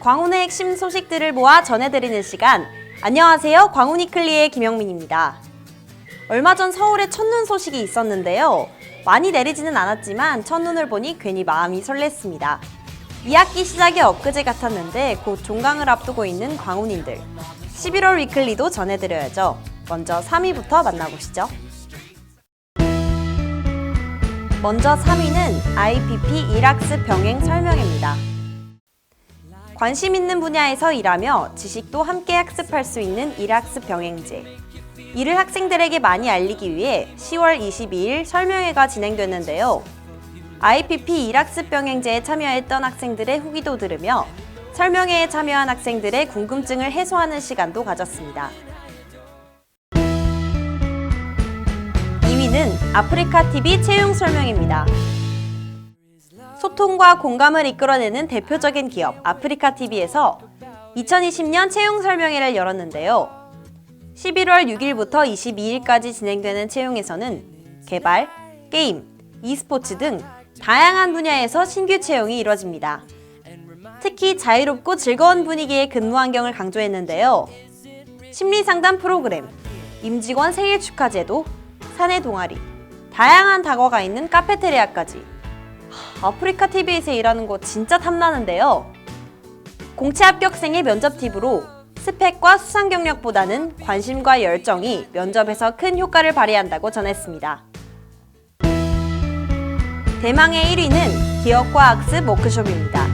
광운의 핵심 소식들을 모아 전해드리는 시간. 안녕하세요. 광운이클리의 김영민입니다. 얼마 전 서울에 첫눈 소식이 있었는데요. 많이 내리지는 않았지만 첫눈을 보니 괜히 마음이 설렜습니다. 2학기 시작이 엊그제 같았는데 곧 종강을 앞두고 있는 광운인들. 11월 위클리도 전해드려야죠. 먼저 3위부터 만나보시죠. 먼저 3위는 IPP 일학습 병행 설명입니다. 관심 있는 분야에서 일하며 지식도 함께 학습할 수 있는 일학습 병행제. 이를 학생들에게 많이 알리기 위해 10월 22일 설명회가 진행됐는데요. IPP 일학습 병행제에 참여했던 학생들의 후기도 들으며 설명회에 참여한 학생들의 궁금증을 해소하는 시간도 가졌습니다. 2위는 아프리카 TV 채용 설명입니다. 소통과 공감을 이끌어내는 대표적인 기업 아프리카 TV에서 2020년 채용 설명회를 열었는데요. 11월 6일부터 22일까지 진행되는 채용에서는 개발, 게임, e스포츠 등 다양한 분야에서 신규 채용이 이뤄집니다. 특히 자유롭고 즐거운 분위기의 근무 환경을 강조했는데요. 심리 상담 프로그램, 임직원 생일 축하 제도, 사내 동아리, 다양한 다과가 있는 카페테리아까지 아프리카 TV에서 일하는 거 진짜 탐나는데요. 공채 합격생의 면접 팁으로 스펙과 수상 경력보다는 관심과 열정이 면접에서 큰 효과를 발휘한다고 전했습니다. 대망의 1위는 기업과 학습 워크숍입니다.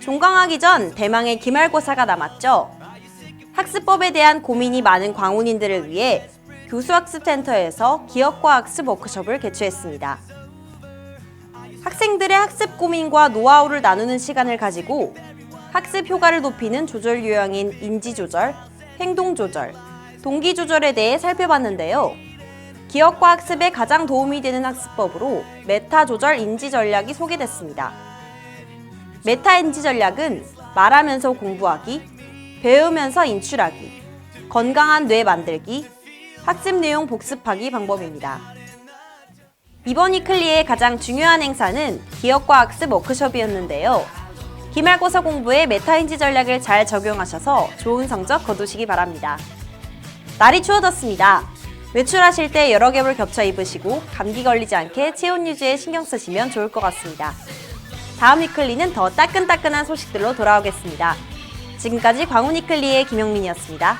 종강하기 전 대망의 기말고사가 남았죠. 학습법에 대한 고민이 많은 광운인들을 위해 교수학습센터에서 기업과 학습 워크숍을 개최했습니다. 학생들의 학습 고민과 노하우를 나누는 시간을 가지고 학습 효과를 높이는 조절 유형인 인지 조절, 행동 조절, 동기 조절에 대해 살펴봤는데요. 기억과 학습에 가장 도움이 되는 학습법으로 메타 조절 인지 전략이 소개됐습니다. 메타 인지 전략은 말하면서 공부하기, 배우면서 인출하기, 건강한 뇌 만들기, 학습 내용 복습하기 방법입니다. 이번 위클리의 가장 중요한 행사는 기억과 학습 워크숍이었는데요. 기말고사 공부에 메타인지 전략을 잘 적용하셔서 좋은 성적 거두시기 바랍니다. 날이 추워졌습니다. 외출하실 때 여러 겹을 겹쳐 입으시고 감기 걸리지 않게 체온 유지에 신경 쓰시면 좋을 것 같습니다. 다음 위클리는 더 따끈따끈한 소식들로 돌아오겠습니다. 지금까지 광운 위클리의 김영민이었습니다.